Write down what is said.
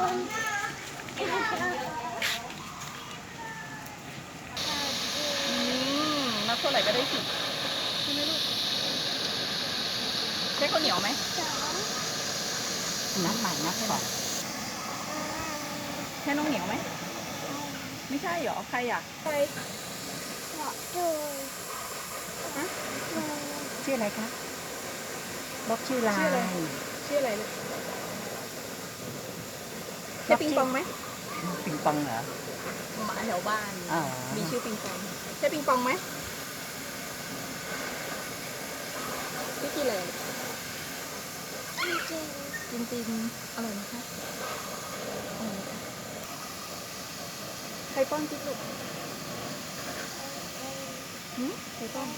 อืมนับเท่าไหร่ก็ได้สิบใช่ไหมลูกใช้ข้าวเหนียวไหมนับใหม่นับก่อนใช่น้องเหนียวไหม ไม่ใช่เหรอ ใครอะใครชื่ออะไรคะบอกชื่อลาย ชื่ออะไร ชื่ออะไรลูกใช่ปิงปองไหมปิงปองเหรอหมาแถวบ้านอ๋อมีชื่อปิงปอง ใช่ปิงปองไหมชื่อกี่อะไรจริงจริงๆอร่อยไหมคะอร่อยไหมคะใครป้อนกิ๊กลูกหืมใครป้อน